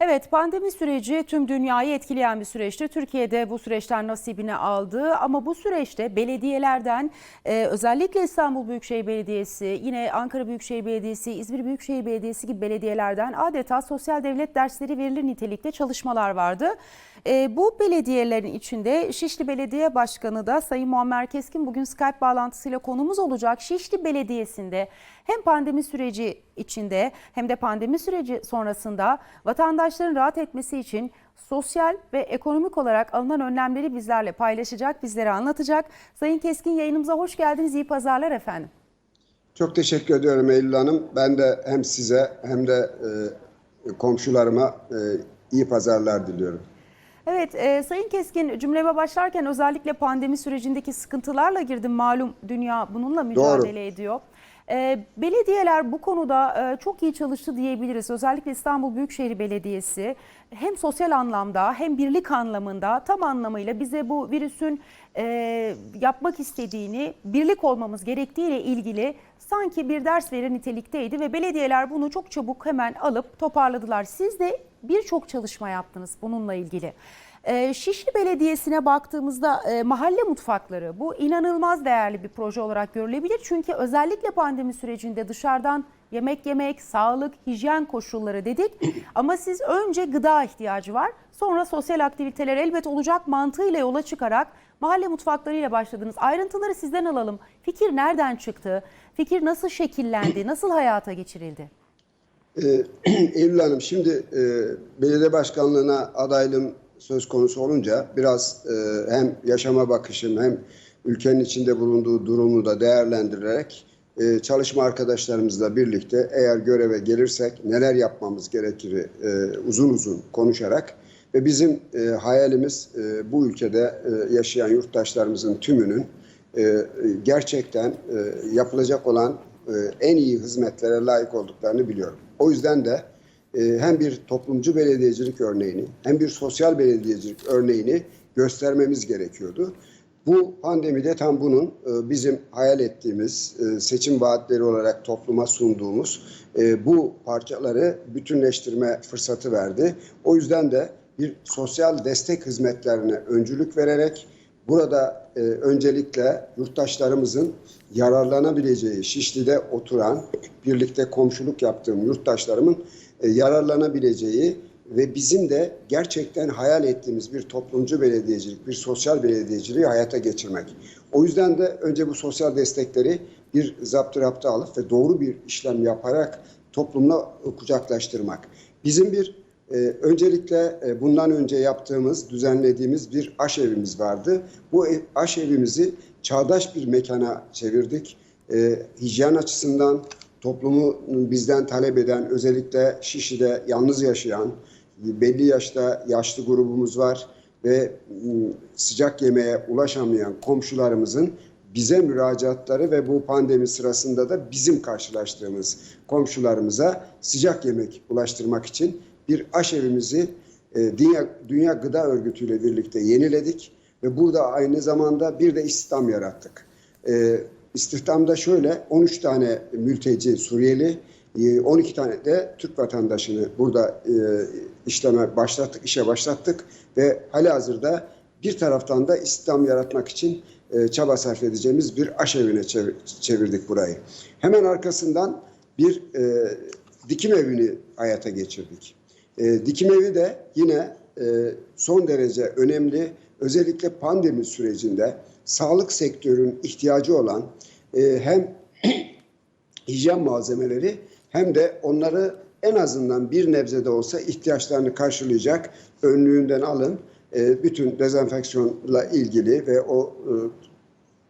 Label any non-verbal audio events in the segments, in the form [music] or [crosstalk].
Evet pandemi süreci tüm dünyayı etkileyen bir süreçti. Türkiye'de bu süreçten nasibini aldı ama bu süreçte belediyelerden e, özellikle İstanbul Büyükşehir Belediyesi, yine Ankara Büyükşehir Belediyesi, İzmir Büyükşehir Belediyesi gibi belediyelerden adeta sosyal devlet dersleri verilir nitelikte çalışmalar vardı. E, bu belediyelerin içinde Şişli Belediye Başkanı da Sayın Muammer Keskin bugün Skype bağlantısıyla konumuz olacak. Şişli Belediyesi'nde hem pandemi süreci içinde hem de pandemi süreci sonrasında vatandaşların rahat etmesi için sosyal ve ekonomik olarak alınan önlemleri bizlerle paylaşacak, bizlere anlatacak. Sayın Keskin yayınımıza hoş geldiniz. İyi pazarlar efendim. Çok teşekkür ediyorum Eylül Hanım. Ben de hem size hem de e, komşularıma e, iyi pazarlar diliyorum. Evet, e, Sayın Keskin cümleme başlarken özellikle pandemi sürecindeki sıkıntılarla girdim. Malum dünya bununla mücadele ediyor. E, belediyeler bu konuda e, çok iyi çalıştı diyebiliriz. Özellikle İstanbul Büyükşehir Belediyesi hem sosyal anlamda hem birlik anlamında tam anlamıyla bize bu virüsün e, yapmak istediğini, birlik olmamız gerektiğiyle ilgili sanki bir ders verir nitelikteydi ve belediyeler bunu çok çabuk hemen alıp toparladılar. Siz de birçok çalışma yaptınız bununla ilgili. Ee, Şişli Belediyesi'ne baktığımızda e, mahalle mutfakları bu inanılmaz değerli bir proje olarak görülebilir. Çünkü özellikle pandemi sürecinde dışarıdan yemek yemek, sağlık, hijyen koşulları dedik. [clears throat] Ama siz önce gıda ihtiyacı var, sonra sosyal aktiviteler elbet olacak mantığıyla yola çıkarak mahalle mutfaklarıyla başladınız. Ayrıntıları sizden alalım. Fikir nereden çıktı? Fikir nasıl şekillendi? [clears throat] Nasıl hayata geçirildi? Ee, [clears throat] Eylül Hanım şimdi e, belediye başkanlığına adaylığım söz konusu olunca biraz e, hem yaşama bakışım hem ülkenin içinde bulunduğu durumu da değerlendirerek e, çalışma arkadaşlarımızla birlikte eğer göreve gelirsek neler yapmamız gerekir e, uzun uzun konuşarak ve bizim e, hayalimiz e, bu ülkede e, yaşayan yurttaşlarımızın tümünün e, gerçekten e, yapılacak olan e, en iyi hizmetlere layık olduklarını biliyorum. O yüzden de e, hem bir toplumcu belediyecilik örneğini hem bir sosyal belediyecilik örneğini göstermemiz gerekiyordu. Bu pandemide tam bunun e, bizim hayal ettiğimiz e, seçim vaatleri olarak topluma sunduğumuz e, bu parçaları bütünleştirme fırsatı verdi. O yüzden de bir sosyal destek hizmetlerine öncülük vererek burada e, öncelikle yurttaşlarımızın yararlanabileceği Şişli'de oturan birlikte komşuluk yaptığım yurttaşlarımın e, yararlanabileceği ve bizim de gerçekten hayal ettiğimiz bir toplumcu belediyecilik, bir sosyal belediyeciliği hayata geçirmek. O yüzden de önce bu sosyal destekleri bir zaptı alıp ve doğru bir işlem yaparak toplumla kucaklaştırmak. Bizim bir e, öncelikle e, bundan önce yaptığımız, düzenlediğimiz bir aşevimiz vardı. Bu ev, aşevimizi çağdaş bir mekana çevirdik. E, hijyen açısından toplumu bizden talep eden, özellikle Şişli'de yalnız yaşayan, belli yaşta yaşlı grubumuz var ve sıcak yemeğe ulaşamayan komşularımızın bize müracaatları ve bu pandemi sırasında da bizim karşılaştığımız komşularımıza sıcak yemek ulaştırmak için bir aşevimizi e, Dünya, Dünya Gıda Örgütü ile birlikte yeniledik ve burada aynı zamanda bir de istihdam yarattık. E, istihdamda şöyle 13 tane mülteci Suriyeli, 12 tane de Türk vatandaşını burada e, işleme başlattık, işe başlattık ve halihazırda bir taraftan da istihdam yaratmak için e, çaba sarf edeceğimiz bir aşevine çevir, çevirdik burayı. Hemen arkasından bir e, dikim evini hayata geçirdik. E, dikim evi de yine e, son derece önemli. Özellikle pandemi sürecinde sağlık sektörünün ihtiyacı olan e, hem [clears throat] hijyen malzemeleri hem de onları en azından bir nebze de olsa ihtiyaçlarını karşılayacak önlüğünden alın. E, bütün dezenfeksiyonla ilgili ve o e,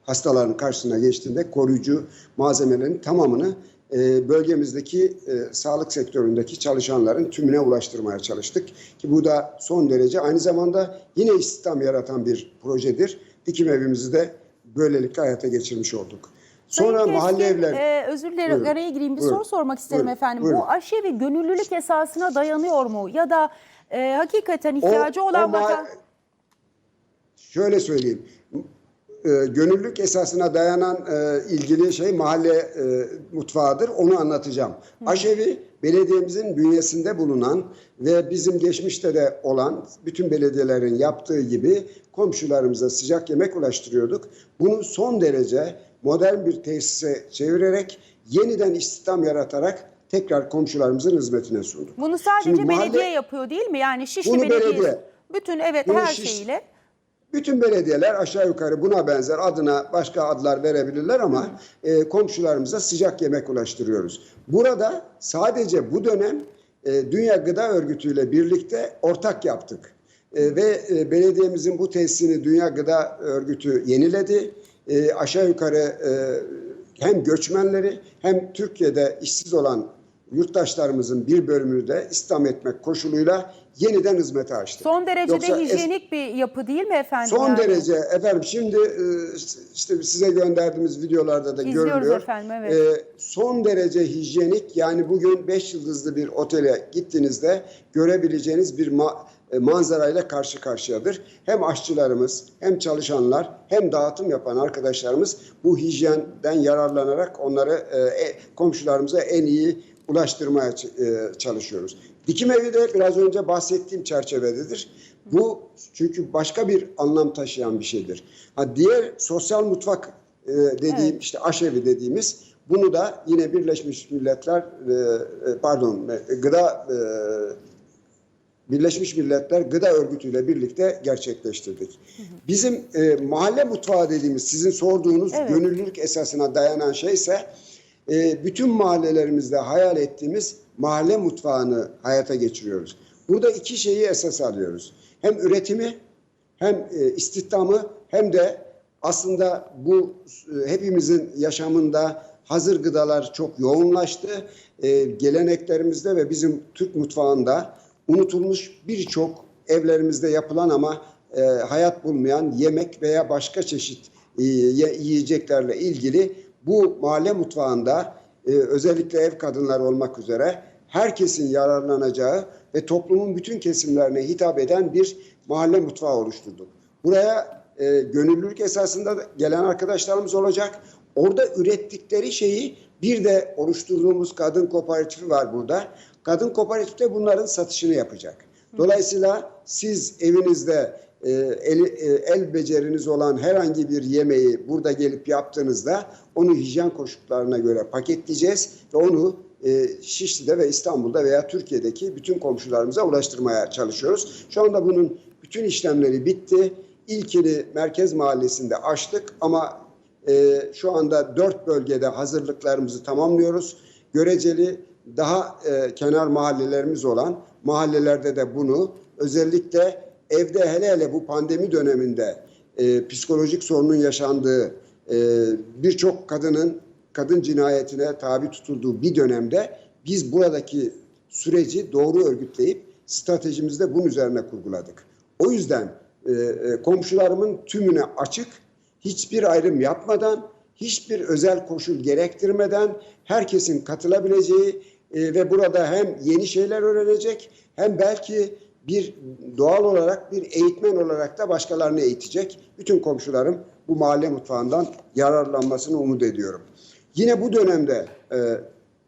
hastaların karşısına geçtiğinde koruyucu malzemelerin tamamını e, bölgemizdeki e, sağlık sektöründeki çalışanların tümüne ulaştırmaya çalıştık. Ki bu da son derece aynı zamanda yine istihdam yaratan bir projedir. Dikim evimizi de böylelikle hayata geçirmiş olduk. Sonra Sayın mahalle Keskin, evler... E, özür dilerim buyurun, araya gireyim bir buyurun, soru sormak isterim buyurun, efendim. Buyurun. Bu aşevi gönüllülük esasına dayanıyor mu? Ya da e, hakikaten ihtiyacı o, olan o vatan... Şöyle söyleyeyim. E, gönüllülük esasına dayanan e, ilgili şey mahalle e, mutfağıdır. Onu anlatacağım. Aşevi belediyemizin bünyesinde bulunan ve bizim geçmişte de olan bütün belediyelerin yaptığı gibi komşularımıza sıcak yemek ulaştırıyorduk. Bunu son derece modern bir tesise çevirerek yeniden istihdam yaratarak tekrar komşularımızın hizmetine sunduk. Bunu sadece Şimdi mahalle- belediye yapıyor değil mi? Yani Şişli Belediyesi. belediye. Bütün evet Bunu her Şiş- şeyiyle. Bütün belediyeler aşağı yukarı buna benzer adına başka adlar verebilirler ama e, komşularımıza sıcak yemek ulaştırıyoruz. Burada sadece bu dönem e, Dünya Gıda Örgütü ile birlikte ortak yaptık. E, ve e, belediyemizin bu tesisini Dünya Gıda Örgütü yeniledi. E, aşağı yukarı e, hem göçmenleri hem Türkiye'de işsiz olan yurttaşlarımızın bir bölümünü de istihdam etmek koşuluyla yeniden hizmete açtık. Son derecede Yoksa hijyenik bir yapı değil mi efendim? Son yani? derece efendim şimdi e, işte size gönderdiğimiz videolarda da İzliyoruz görülüyor. efendim, evet. E, son derece hijyenik yani bugün 5 yıldızlı bir otele gittiğinizde görebileceğiniz bir ma- e, manzarayla karşı karşıyadır. Hem aşçılarımız hem çalışanlar hem dağıtım yapan arkadaşlarımız bu hijyenden yararlanarak onları e, e, komşularımıza en iyi ulaştırmaya e, çalışıyoruz. Dikim evi de biraz önce bahsettiğim çerçevededir. Bu çünkü başka bir anlam taşıyan bir şeydir. Ha diğer sosyal mutfak e, dediğim Evet. işte aşevi dediğimiz bunu da yine Birleşmiş Milletler e, pardon gıda e, Birleşmiş Milletler Gıda Örgütü ile birlikte gerçekleştirdik. Bizim e, mahalle mutfağı dediğimiz sizin sorduğunuz Evet. gönüllülük esasına dayanan şeyse e, bütün mahallelerimizde hayal ettiğimiz mahalle mutfağını hayata geçiriyoruz. Burada iki şeyi esas alıyoruz. Hem üretimi hem e, istihdamı hem de aslında bu e, hepimizin yaşamında hazır gıdalar çok yoğunlaştı. E, geleneklerimizde ve bizim Türk mutfağında unutulmuş birçok evlerimizde yapılan ama e, hayat bulmayan yemek veya başka çeşit e, ye- yiyeceklerle ilgili bu mahalle mutfağında e, özellikle ev kadınları olmak üzere herkesin yararlanacağı ve toplumun bütün kesimlerine hitap eden bir mahalle mutfağı oluşturduk. Buraya e, gönüllülük esasında da gelen arkadaşlarımız olacak. Orada ürettikleri şeyi bir de oluşturduğumuz kadın kooperatifi var burada. Kadın kooperatifte bunların satışını yapacak. Dolayısıyla siz evinizde e, el, e, el beceriniz olan herhangi bir yemeği burada gelip yaptığınızda onu hijyen koşullarına göre paketleyeceğiz ve onu e, Şişli'de ve İstanbul'da veya Türkiye'deki bütün komşularımıza ulaştırmaya çalışıyoruz. Şu anda bunun bütün işlemleri bitti. İlkini Merkez Mahallesi'nde açtık ama şu anda dört bölgede hazırlıklarımızı tamamlıyoruz. Göreceli daha kenar mahallelerimiz olan mahallelerde de bunu özellikle evde hele hele bu pandemi döneminde e, psikolojik sorunun yaşandığı e, birçok kadının kadın cinayetine tabi tutulduğu bir dönemde biz buradaki süreci doğru örgütleyip stratejimizi de bunun üzerine kurguladık. O yüzden e, e, komşularımın tümüne açık, hiçbir ayrım yapmadan, hiçbir özel koşul gerektirmeden herkesin katılabileceği e, ve burada hem yeni şeyler öğrenecek hem belki bir doğal olarak bir eğitmen olarak da başkalarını eğitecek. Bütün komşularım bu mahalle mutfağından yararlanmasını umut ediyorum. Yine bu dönemde e,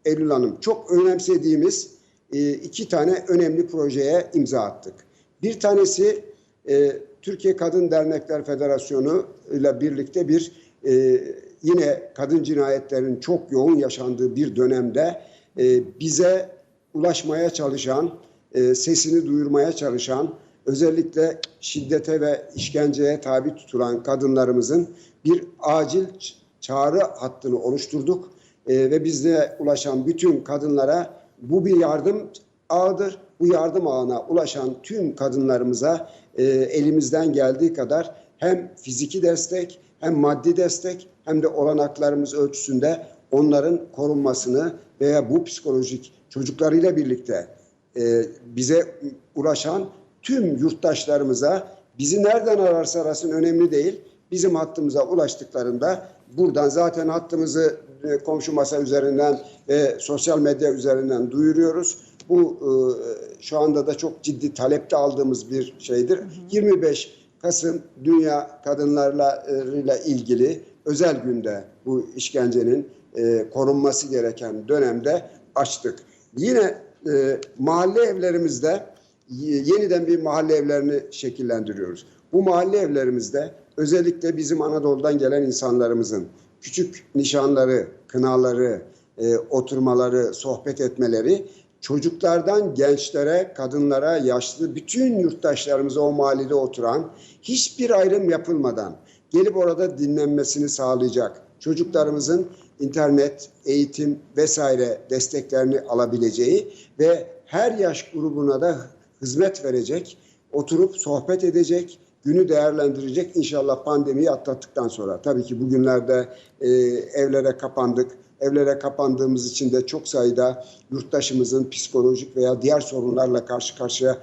Eylül Hanım çok önemsediğimiz e, iki tane önemli projeye imza attık. Bir tanesi e, Türkiye Kadın Dernekler Federasyonu ile birlikte bir e, yine kadın cinayetlerin çok yoğun yaşandığı bir dönemde e, bize ulaşmaya çalışan, e, sesini duyurmaya çalışan, özellikle şiddete ve işkenceye tabi tutulan kadınlarımızın bir acil çağrı hattını oluşturduk E, ve bizde ulaşan bütün kadınlara bu bir yardım ağıdır. Bu yardım ağına ulaşan tüm kadınlarımıza e, elimizden geldiği kadar hem fiziki destek hem maddi destek hem de olanaklarımız ölçüsünde onların korunmasını veya bu psikolojik çocuklarıyla birlikte e, bize ulaşan tüm yurttaşlarımıza bizi nereden ararsa arasın önemli değil. Bizim hattımıza ulaştıklarında buradan zaten hattımızı e, komşu masa üzerinden ve sosyal medya üzerinden duyuruyoruz. Bu e, şu anda da çok ciddi talepte aldığımız bir şeydir. 25 Kasım Dünya Kadınlarla ile ilgili özel günde bu işkencenin e, korunması gereken dönemde açtık. Yine e, mahalle evlerimizde yeniden bir mahalle evlerini şekillendiriyoruz. Bu mahalle evlerimizde özellikle bizim Anadolu'dan gelen insanlarımızın küçük nişanları, kınaları, e, oturmaları, sohbet etmeleri çocuklardan gençlere, kadınlara, yaşlı bütün yurttaşlarımıza o mahallede oturan hiçbir ayrım yapılmadan gelip orada dinlenmesini sağlayacak çocuklarımızın internet, eğitim vesaire desteklerini alabileceği ve her yaş grubuna da hizmet verecek, oturup sohbet edecek, günü değerlendirecek inşallah pandemiyi atlattıktan sonra. Tabii ki bugünlerde e, evlere kapandık. Evlere kapandığımız için de çok sayıda yurttaşımızın psikolojik veya diğer sorunlarla karşı karşıya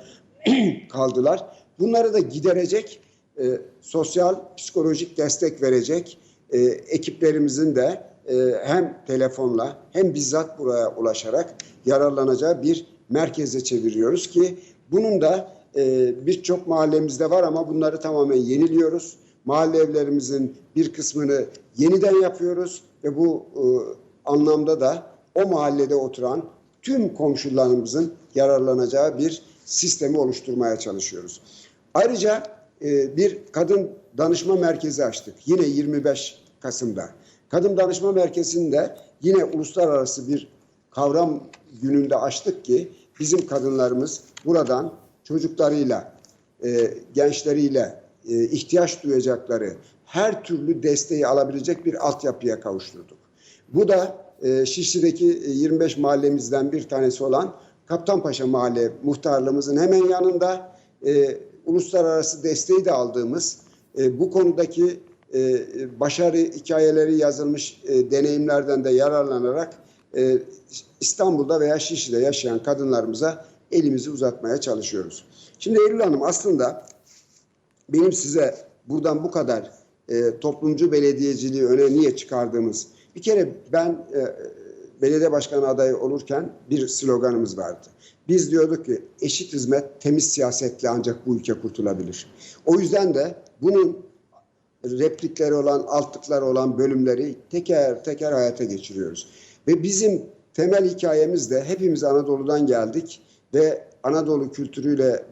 [clears throat] kaldılar. Bunları da giderecek, e, sosyal psikolojik destek verecek e, ekiplerimizin de e, hem telefonla hem bizzat buraya ulaşarak yararlanacağı bir merkeze çeviriyoruz ki bunun da e, birçok mahallemizde var ama bunları tamamen yeniliyoruz. Mahalle evlerimizin bir kısmını yeniden yapıyoruz ve bu e, anlamda da o mahallede oturan tüm komşularımızın yararlanacağı bir sistemi oluşturmaya çalışıyoruz. Ayrıca e, bir kadın danışma merkezi açtık. Yine 25 Kasım'da. Kadın danışma merkezinde yine uluslararası bir kavram gününde açtık ki bizim kadınlarımız buradan çocuklarıyla, e, gençleriyle e, ihtiyaç duyacakları her türlü desteği alabilecek bir altyapıya kavuşturduk. Bu da e, Şişli'deki e, 25 mahallemizden bir tanesi olan Kaptanpaşa Mahalle muhtarlığımızın hemen yanında e, uluslararası desteği de aldığımız e, bu konudaki e, başarı hikayeleri yazılmış e, deneyimlerden de yararlanarak e, İstanbul'da veya Şişli'de yaşayan kadınlarımıza elimizi uzatmaya çalışıyoruz. Şimdi Eylül Hanım aslında benim size buradan bu kadar e, toplumcu belediyeciliği öne niye çıkardığımız bir kere ben e, belediye başkanı adayı olurken bir sloganımız vardı. Biz diyorduk ki eşit hizmet temiz siyasetle ancak bu ülke kurtulabilir. O yüzden de bunun replikleri olan, altlıkları olan bölümleri teker teker hayata geçiriyoruz. Ve bizim temel hikayemiz de hepimiz Anadolu'dan geldik ve Anadolu kültürüyle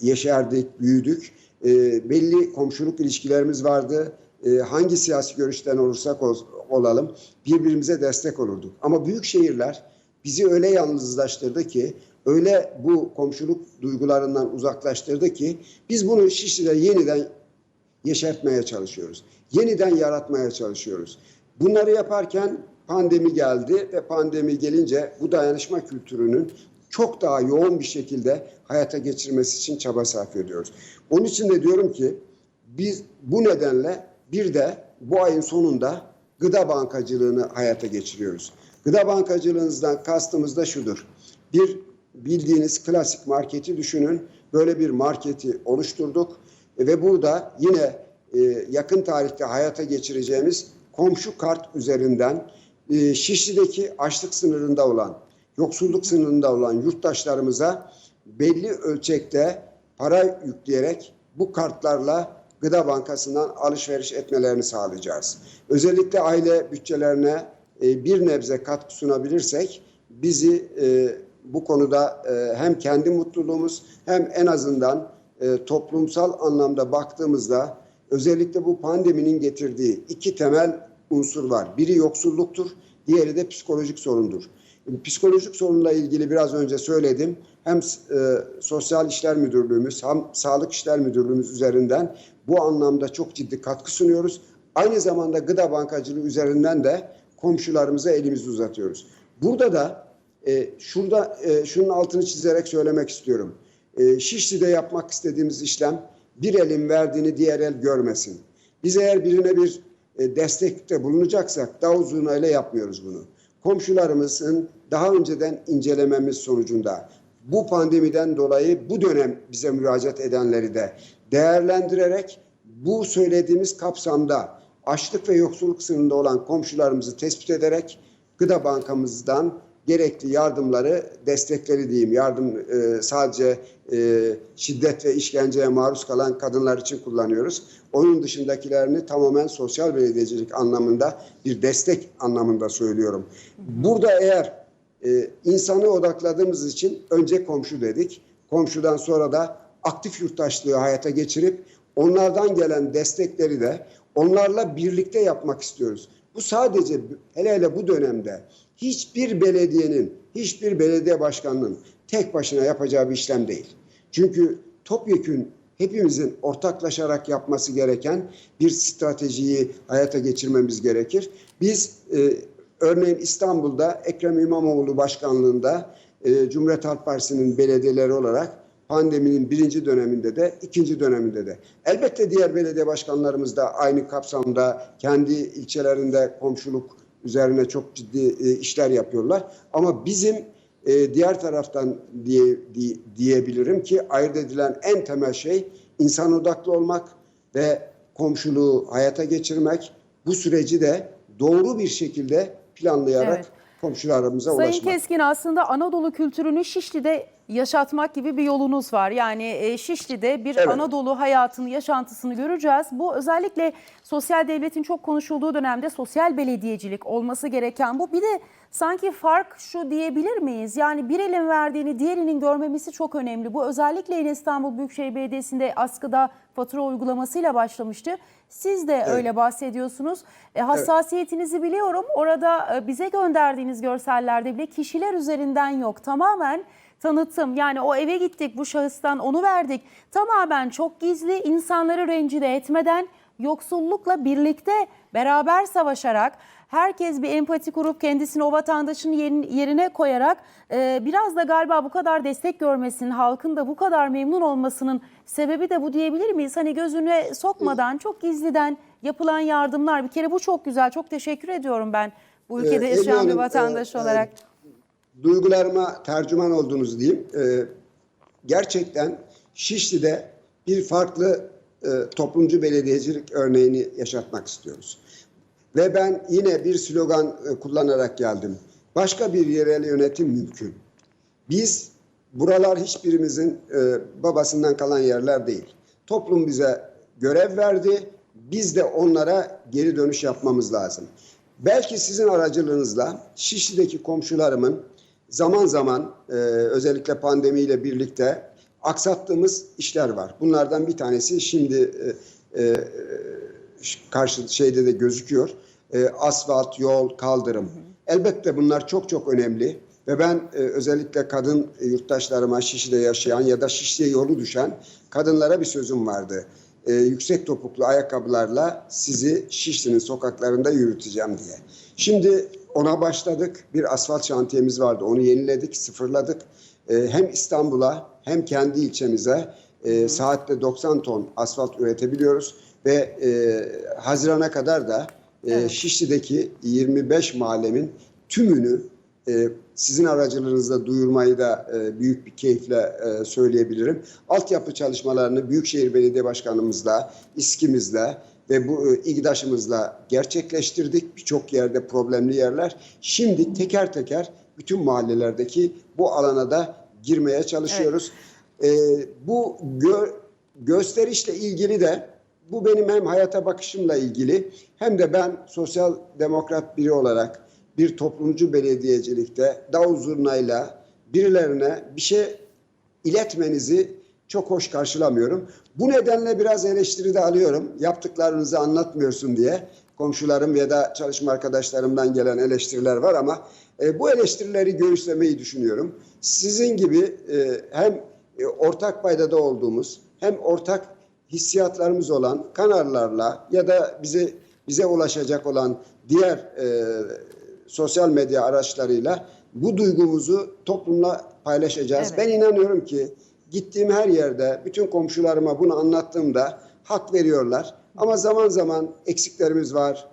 yeşerdik, büyüdük. E, belli komşuluk ilişkilerimiz vardı. E, hangi siyasi görüşten olursak ol, olalım birbirimize destek olurduk. Ama büyük şehirler bizi öyle yalnızlaştırdı ki, öyle bu komşuluk duygularından uzaklaştırdı ki biz bunu Şişli'de yeniden yeşertmeye çalışıyoruz. Yeniden yaratmaya çalışıyoruz. Bunları yaparken pandemi geldi ve pandemi gelince bu dayanışma kültürünün çok daha yoğun bir şekilde hayata geçirmesi için çaba sarf ediyoruz. Onun için de diyorum ki biz bu nedenle bir de bu ayın sonunda gıda bankacılığını hayata geçiriyoruz. Gıda bankacılığınızdan kastımız da şudur. Bir bildiğiniz klasik marketi düşünün. Böyle bir marketi oluşturduk ve burada yine e, yakın tarihte hayata geçireceğimiz komşu kart üzerinden e, Şişli'deki açlık sınırında olan, yoksulluk sınırında olan yurttaşlarımıza belli ölçekte para yükleyerek bu kartlarla Gıda Bankası'ndan alışveriş etmelerini sağlayacağız. Özellikle aile bütçelerine e, bir nebze katkı sunabilirsek bizi e, bu konuda e, hem kendi mutluluğumuz hem en azından e, toplumsal anlamda baktığımızda özellikle bu pandeminin getirdiği iki temel unsur var. Biri yoksulluktur, diğeri de psikolojik sorundur. Psikolojik sorunla ilgili biraz önce söyledim. Hem e, Sosyal İşler Müdürlüğümüz hem Sağlık İşler Müdürlüğümüz üzerinden bu anlamda çok ciddi katkı sunuyoruz. Aynı zamanda gıda bankacılığı üzerinden de komşularımıza elimizi uzatıyoruz. Burada da e, şurada e, şunun altını çizerek söylemek istiyorum. E, Şişli'de yapmak istediğimiz işlem bir elin verdiğini diğer el görmesin. Biz eğer birine bir e, destekte bulunacaksak daha uzunayla yapmıyoruz bunu. Komşularımızın daha önceden incelememiz sonucunda bu pandemiden dolayı bu dönem bize müracaat edenleri de değerlendirerek bu söylediğimiz kapsamda açlık ve yoksulluk sınırında olan komşularımızı tespit ederek gıda bankamızdan gerekli yardımları, destekleri diyeyim, yardım e, sadece e, şiddet ve işkenceye maruz kalan kadınlar için kullanıyoruz. Onun dışındakilerini tamamen sosyal belediyecilik anlamında bir destek anlamında söylüyorum. Burada eğer e, insanı odakladığımız için önce komşu dedik. Komşudan sonra da aktif yurttaşlığı hayata geçirip onlardan gelen destekleri de onlarla birlikte yapmak istiyoruz. Bu sadece hele hele bu dönemde hiçbir belediyenin, hiçbir belediye başkanının tek başına yapacağı bir işlem değil. Çünkü topyekün hepimizin ortaklaşarak yapması gereken bir stratejiyi hayata geçirmemiz gerekir. Biz e, örneğin İstanbul'da Ekrem İmamoğlu başkanlığında e, Cumhuriyet Halk Partisi'nin belediyeleri olarak pandeminin birinci döneminde de ikinci döneminde de. Elbette diğer belediye başkanlarımız da aynı kapsamda kendi ilçelerinde komşuluk üzerine çok ciddi e, işler yapıyorlar. Ama bizim e, diğer taraftan diye, diye, diyebilirim ki ayırt edilen en temel şey insan odaklı olmak ve komşuluğu hayata geçirmek. Bu süreci de doğru bir şekilde planlayarak Evet. komşularımıza Sayın ulaşmak. Keskin aslında Anadolu kültürünü Şişli'de yaşatmak gibi bir yolunuz var. Yani e, Şişli'de bir Evet. Anadolu hayatını, yaşantısını göreceğiz. Bu özellikle sosyal devletin çok konuşulduğu dönemde sosyal belediyecilik olması gereken bu. Bir de sanki fark şu diyebilir miyiz? Yani bir elin verdiğini diğerinin görmemesi çok önemli. Bu özellikle yine İstanbul Büyükşehir Belediyesi'nde askıda fatura uygulamasıyla başlamıştı. Siz de öyle bahsediyorsunuz. E, hassasiyetinizi biliyorum. Orada e, bize gönderdiğiniz görsellerde bile kişiler üzerinden yok. Tamamen tanıtım. Yani o eve gittik bu şahıstan onu verdik. Tamamen çok gizli insanları rencide etmeden yoksullukla birlikte beraber savaşarak herkes bir empati kurup kendisini o vatandaşın yerin- yerine koyarak e, biraz da galiba bu kadar destek görmesinin, halkın da bu kadar memnun olmasının sebebi de bu diyebilir miyiz? Hani gözüne sokmadan çok gizliden yapılan yardımlar bir kere bu çok güzel. Çok teşekkür ediyorum ben bu ülkede Ee, yaşayan bir vatandaş e, e, olarak. Duygularıma tercüman oldunuz diyeyim. Ee, gerçekten Şişli'de bir farklı e, toplumcu belediyecilik örneğini yaşatmak istiyoruz. Ve ben yine bir slogan e, kullanarak geldim. Başka bir yerel yönetim mümkün. Biz buralar hiçbirimizin e, babasından kalan yerler değil. Toplum bize görev verdi. Biz de onlara geri dönüş yapmamız lazım. Belki sizin aracılığınızla Şişli'deki komşularımın zaman zaman e, özellikle pandemiyle birlikte aksattığımız işler var. Bunlardan bir tanesi şimdi e, e, karşı şeyde de gözüküyor. E, asfalt, yol, kaldırım. Elbette bunlar çok çok önemli ve ben e, özellikle kadın yurttaşlarıma Şişli'de yaşayan ya da Şişli'ye yolu düşen kadınlara bir sözüm vardı. E, yüksek topuklu ayakkabılarla sizi Şişli'nin sokaklarında yürüteceğim diye. Şimdi ona başladık. Bir asfalt şantiyemiz vardı. Onu yeniledik, sıfırladık. E, hem İstanbul'a hem kendi ilçemize e, saatte 90 ton asfalt üretebiliyoruz ve e, Haziran'a kadar da e, Şişli'deki 25 mahallemin tümünü e, sizin aracılığınızla duyurmayı da e, büyük bir keyifle e, söyleyebilirim. Altyapı çalışmalarını Büyükşehir Belediye Başkanımızla, İSKİ'mizle ve bu e, İGDAŞ'ımızla gerçekleştirdik. Birçok yerde problemli yerler. Şimdi teker teker bütün mahallelerdeki bu alana da girmeye çalışıyoruz. E, bu gö- gösterişle ilgili de bu benim hem hayata bakışımla ilgili hem de ben sosyal demokrat biri olarak bir toplumcu belediyecilikte davul zurnayla birilerine bir şey iletmenizi çok hoş karşılamıyorum. Bu nedenle biraz eleştiri de alıyorum. Yaptıklarınızı anlatmıyorsun diye komşularım ya da çalışma arkadaşlarımdan gelen eleştiriler var ama e, bu eleştirileri göğüslemeyi düşünüyorum. Sizin gibi e, hem e, ortak paydada olduğumuz hem ortak hissiyatlarımız olan kanallarla ya da bize bize ulaşacak olan diğer e, sosyal medya araçlarıyla bu duygumuzu toplumla paylaşacağız. Evet. Ben inanıyorum ki gittiğim her yerde bütün komşularıma bunu anlattığımda hak veriyorlar. Ama zaman zaman eksiklerimiz var.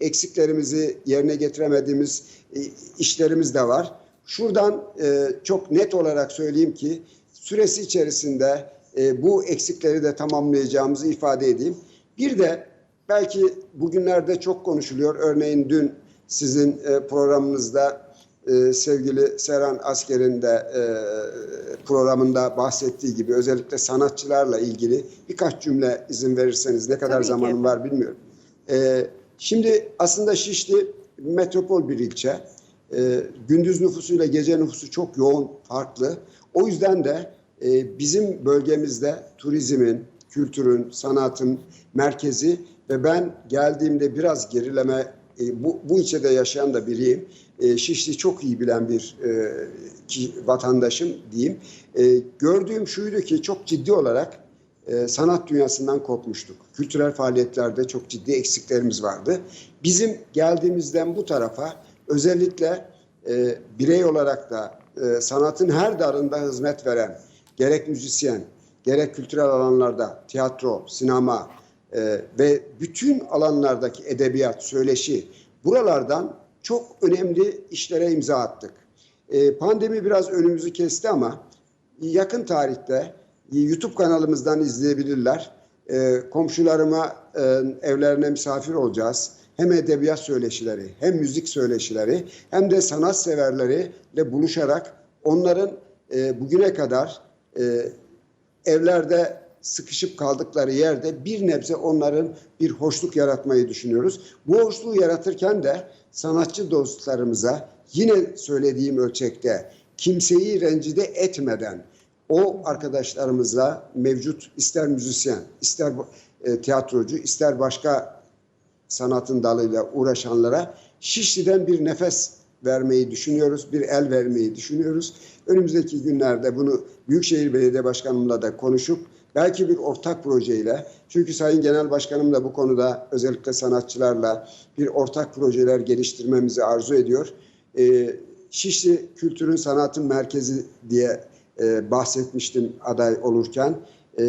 Eksiklerimizi yerine getiremediğimiz e, işlerimiz de var. Şuradan e, çok net olarak söyleyeyim ki süresi içerisinde e, bu eksikleri de tamamlayacağımızı ifade edeyim. Bir de belki bugünlerde çok konuşuluyor. Örneğin dün sizin e, programınızda e, sevgili Serhan Asker'in de e, programında bahsettiği gibi özellikle sanatçılarla ilgili birkaç cümle izin verirseniz ne kadar Tabii ki. zamanım var bilmiyorum. E, şimdi aslında Şişli metropol bir ilçe. E, gündüz nüfusuyla gece nüfusu çok yoğun, farklı. O yüzden de e, bizim bölgemizde turizmin, kültürün, sanatın merkezi ve ben geldiğimde biraz gerileme e, bu, bu ilçede yaşayan da biriyim. E, Şişli çok iyi bilen bir e, ki, vatandaşım diyeyim. E, gördüğüm şuydu ki çok ciddi olarak e, sanat dünyasından kopmuştuk. Kültürel faaliyetlerde çok ciddi eksiklerimiz vardı. Bizim geldiğimizden bu tarafa özellikle e, birey olarak da e, sanatın her darında hizmet veren gerek müzisyen, gerek kültürel alanlarda tiyatro, sinema e, ve bütün alanlardaki edebiyat, söyleşi buralardan çok önemli işlere imza attık. E, pandemi biraz önümüzü kesti ama yakın tarihte YouTube kanalımızdan izleyebilirler. E, komşularıma e, evlerine misafir olacağız. Hem edebiyat söyleşileri, hem müzik söyleşileri, hem de sanat severleriyle buluşarak onların e, bugüne kadar e, evlerde sıkışıp kaldıkları yerde bir nebze onların bir hoşluk yaratmayı düşünüyoruz. Bu hoşluğu yaratırken de sanatçı dostlarımıza yine söylediğim ölçekte kimseyi rencide etmeden o arkadaşlarımızla mevcut ister müzisyen, ister e, tiyatrocu, ister başka sanatın dalıyla uğraşanlara Şişli'den bir nefes vermeyi düşünüyoruz, bir el vermeyi düşünüyoruz. Önümüzdeki günlerde bunu Büyükşehir Belediye Başkanımla da konuşup belki bir ortak projeyle çünkü Sayın Genel Başkanım da bu konuda özellikle sanatçılarla bir ortak projeler geliştirmemizi arzu ediyor. Ee, Şişli Kültürün Sanatın Merkezi diye e, bahsetmiştim aday olurken. E,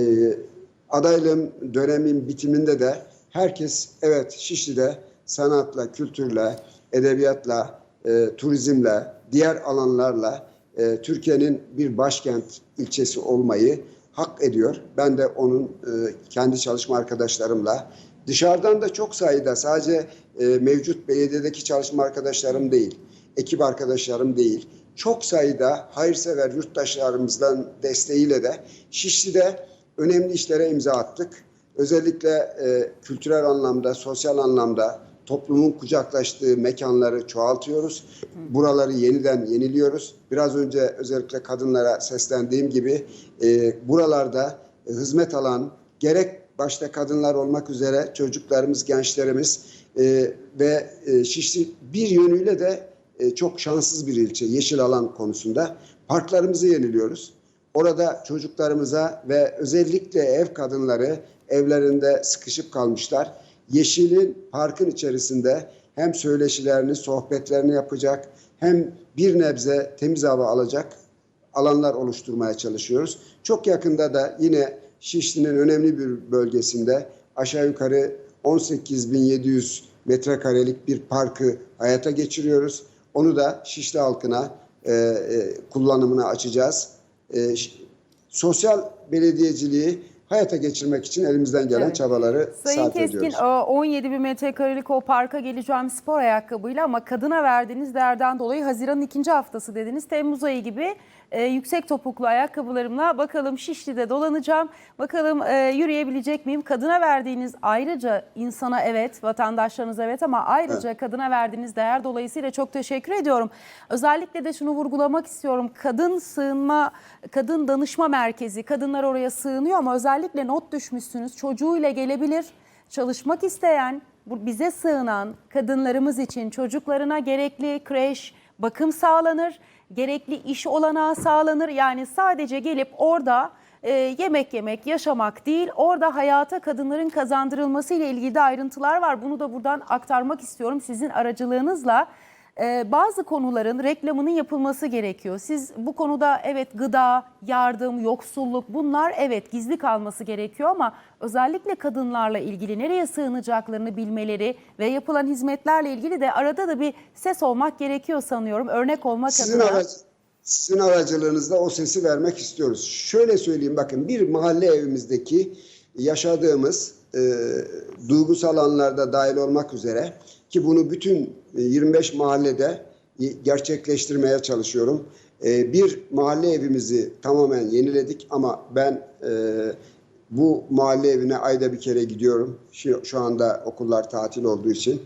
adaylığım dönemin bitiminde de herkes evet Şişli'de sanatla, kültürle, edebiyatla, e, turizmle, diğer alanlarla e, Türkiye'nin bir başkent ilçesi olmayı hak ediyor. Ben de onun e, kendi çalışma arkadaşlarımla dışarıdan da çok sayıda sadece e, mevcut belediyedeki çalışma arkadaşlarım değil, ekip arkadaşlarım değil, çok sayıda hayırsever yurttaşlarımızdan desteğiyle de Şişli'de önemli işlere imza attık. Özellikle e, kültürel anlamda, sosyal anlamda toplumun kucaklaştığı mekanları çoğaltıyoruz. Buraları yeniden yeniliyoruz. Biraz önce özellikle kadınlara seslendiğim gibi e, buralarda e, hizmet alan gerek başta kadınlar olmak üzere çocuklarımız, gençlerimiz e, ve e, Şişli bir yönüyle de e, çok şanssız bir ilçe yeşil alan konusunda. Parklarımızı yeniliyoruz. Orada çocuklarımıza ve özellikle ev kadınları evlerinde sıkışıp kalmışlar. Yeşilin parkın içerisinde hem söyleşilerini, sohbetlerini yapacak hem bir nebze temiz hava alacak alanlar oluşturmaya çalışıyoruz. Çok yakında da yine Şişli'nin önemli bir bölgesinde aşağı yukarı 18.700 metrekarelik bir parkı hayata geçiriyoruz. Onu da Şişli halkına e, e, kullanımına açacağız. E, sosyal belediyeciliği hayata geçirmek için elimizden gelen Evet. çabaları Sayın sarf Keskin ediyoruz. o 17 bin metrekarelik o parka geleceğim spor ayakkabıyla ama kadına verdiğiniz değerden dolayı Haziran'ın ikinci haftası dediniz. Temmuz ayı gibi e, yüksek topuklu ayakkabılarımla bakalım Şişli'de dolanacağım. Bakalım e, yürüyebilecek miyim? Kadına verdiğiniz ayrıca insana evet, vatandaşlarınız evet ama ayrıca kadına verdiğiniz değer dolayısıyla çok teşekkür ediyorum. Özellikle de şunu vurgulamak istiyorum. Kadın sığınma, kadın danışma merkezi, kadınlar oraya sığınıyor ama özellikle not düşmüşsünüz. Çocuğuyla gelebilir, çalışmak isteyen, bize sığınan kadınlarımız için çocuklarına gerekli kreş, bakım sağlanır, gerekli iş olanağı sağlanır. Yani sadece gelip orada e, yemek yemek, yaşamak değil, orada hayata kadınların kazandırılması ile ilgili de ayrıntılar var. Bunu da buradan aktarmak istiyorum sizin aracılığınızla. Ee, bazı konuların reklamının yapılması gerekiyor. Siz bu konuda evet gıda, yardım, yoksulluk bunlar evet gizli kalması gerekiyor ama özellikle kadınlarla ilgili nereye sığınacaklarını bilmeleri ve yapılan hizmetlerle ilgili de arada da bir ses olmak gerekiyor sanıyorum. Örnek olmak Sizin, adına. arac, sizin aracılığınızda o sesi vermek istiyoruz. Şöyle söyleyeyim bakın bir mahalle evimizdeki yaşadığımız e, duygusal anlarda dahil olmak üzere ki bunu bütün e, 25 mahallede gerçekleştirmeye çalışıyorum. E, bir mahalle evimizi tamamen yeniledik ama ben e, bu mahalle evine ayda bir kere gidiyorum. Şu, şu anda okullar tatil olduğu için.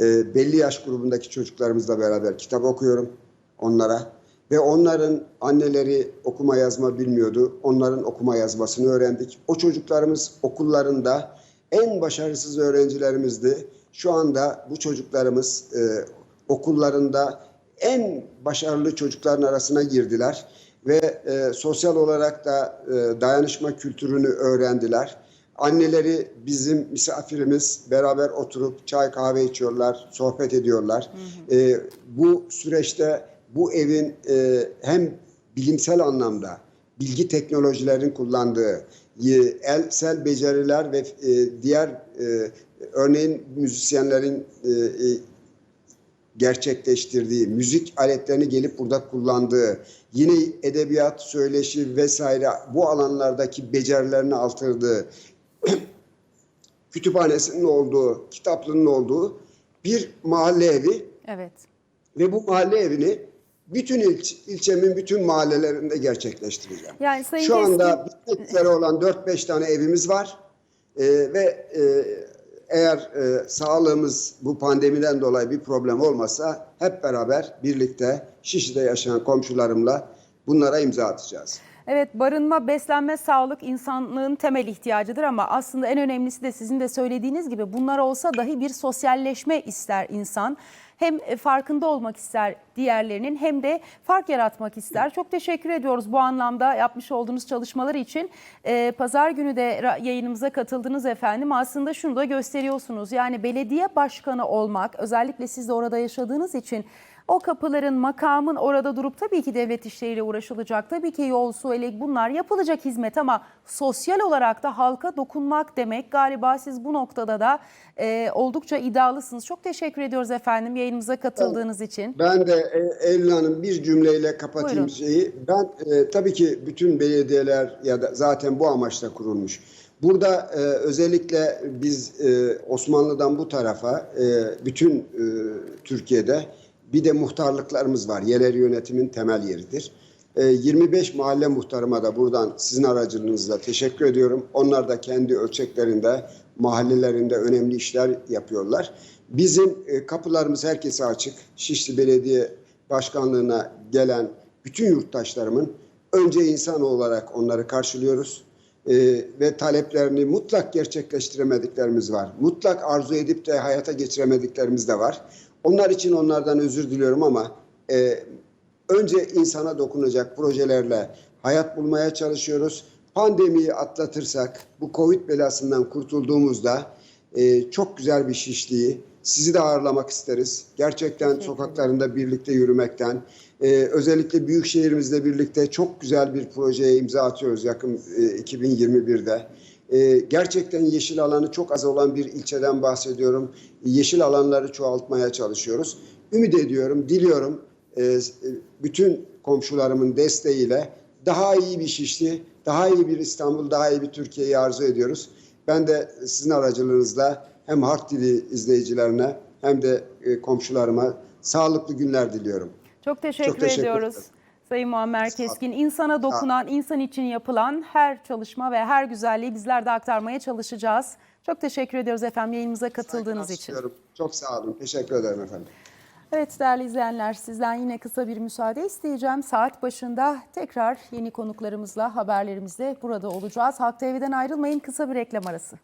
E, belli yaş grubundaki çocuklarımızla beraber kitap okuyorum onlara. Ve onların anneleri okuma yazma bilmiyordu. Onların okuma yazmasını öğrendik. O çocuklarımız okullarında en başarısız öğrencilerimizdi. Şu anda bu çocuklarımız e, okullarında en başarılı çocukların arasına girdiler ve e, sosyal olarak da e, dayanışma kültürünü öğrendiler. Anneleri bizim misafirimiz beraber oturup çay kahve içiyorlar, sohbet ediyorlar. E, bu süreçte bu evin e, hem bilimsel anlamda bilgi teknolojilerin kullandığı elsel beceriler ve e, diğer e, örneğin müzisyenlerin e, e, gerçekleştirdiği, müzik aletlerini gelip burada kullandığı, yine edebiyat, söyleşi vesaire bu alanlardaki becerilerini artırdığı, [clears throat] kütüphanesinin olduğu, kitaplığının olduğu bir mahalle evi Evet. ve bu mahalle evini bütün ilç, ilçemin bütün mahallelerinde gerçekleştireceğim. Yani Sayın Şu anda bitmek üzere olan 4-5 tane evimiz var Ee, ve e, eğer e, sağlığımız bu pandemiden dolayı bir problem olmasa hep beraber birlikte Şişli'de yaşayan komşularımla bunlara imza atacağız. Evet barınma, beslenme, sağlık insanlığın temel ihtiyacıdır ama aslında en önemlisi de sizin de söylediğiniz gibi bunlar olsa dahi bir sosyalleşme ister insan. Hem e, farkında olmak ister diğerlerinin hem de fark yaratmak ister. Çok teşekkür ediyoruz bu anlamda yapmış olduğunuz çalışmalar için. Ee, Pazar günü de yayınımıza katıldınız efendim. Aslında şunu da gösteriyorsunuz. Yani belediye başkanı olmak özellikle siz de orada yaşadığınız için o kapıların, makamın orada durup tabii ki devlet işleriyle uğraşılacak. Tabii ki yol, su, elektrik bunlar yapılacak hizmet ama sosyal olarak da halka dokunmak demek. Galiba siz bu noktada da e, oldukça iddialısınız. Çok teşekkür ediyoruz efendim yayınımıza katıldığınız için. Ben de Eylül Hanım bir cümleyle kapatayım Buyurun. şeyi. Ben e, tabii ki bütün belediyeler ya da zaten bu amaçla kurulmuş. Burada e, özellikle biz e, Osmanlı'dan bu tarafa e, bütün e, Türkiye'de bir de muhtarlıklarımız var. Yerel yönetimin temel yeridir. E, 25 mahalle muhtarıma da buradan sizin aracılığınızla teşekkür ediyorum. Onlar da kendi ölçeklerinde, mahallelerinde önemli işler yapıyorlar. Bizim e, kapılarımız herkese açık. Şişli Belediye Başkanlığı'na gelen bütün yurttaşlarımın önce insan olarak onları karşılıyoruz. E, ve taleplerini mutlak gerçekleştiremediklerimiz var. Mutlak arzu edip de hayata geçiremediklerimiz de var. Onlar için onlardan özür diliyorum ama e, önce insana dokunacak projelerle hayat bulmaya çalışıyoruz. Pandemiyi atlatırsak, bu Covid belasından kurtulduğumuzda e, çok güzel bir şişliği, sizi de ağırlamak isteriz. Gerçekten sokaklarında birlikte yürümekten, e, özellikle büyük şehrimizle birlikte çok güzel bir projeye imza atıyoruz yakın e, 2021'de. E, gerçekten yeşil alanı çok az olan bir ilçeden bahsediyorum. Yeşil alanları çoğaltmaya çalışıyoruz. Ümit ediyorum, diliyorum e, bütün komşularımın desteğiyle daha iyi bir Şişli, daha iyi bir İstanbul, daha iyi bir Türkiye'yi arzu ediyoruz. Ben de sizin aracılığınızla hem Harp TV izleyicilerine hem de e, komşularıma sağlıklı günler diliyorum. Çok teşekkür, Çok teşekkür ediyoruz. ederim. Sayın Muammer Keskin, insana dokunan, insan için yapılan her çalışma ve her güzelliği bizler de aktarmaya çalışacağız. Çok teşekkür ediyoruz efendim yayınımıza katıldığınız için. Sunuyorum. Çok sağ olun. Teşekkür ederim efendim. Evet değerli izleyenler sizden yine kısa bir müsaade isteyeceğim. Saat başında tekrar yeni konuklarımızla haberlerimizle burada olacağız. Halk TV'den ayrılmayın kısa bir reklam arası.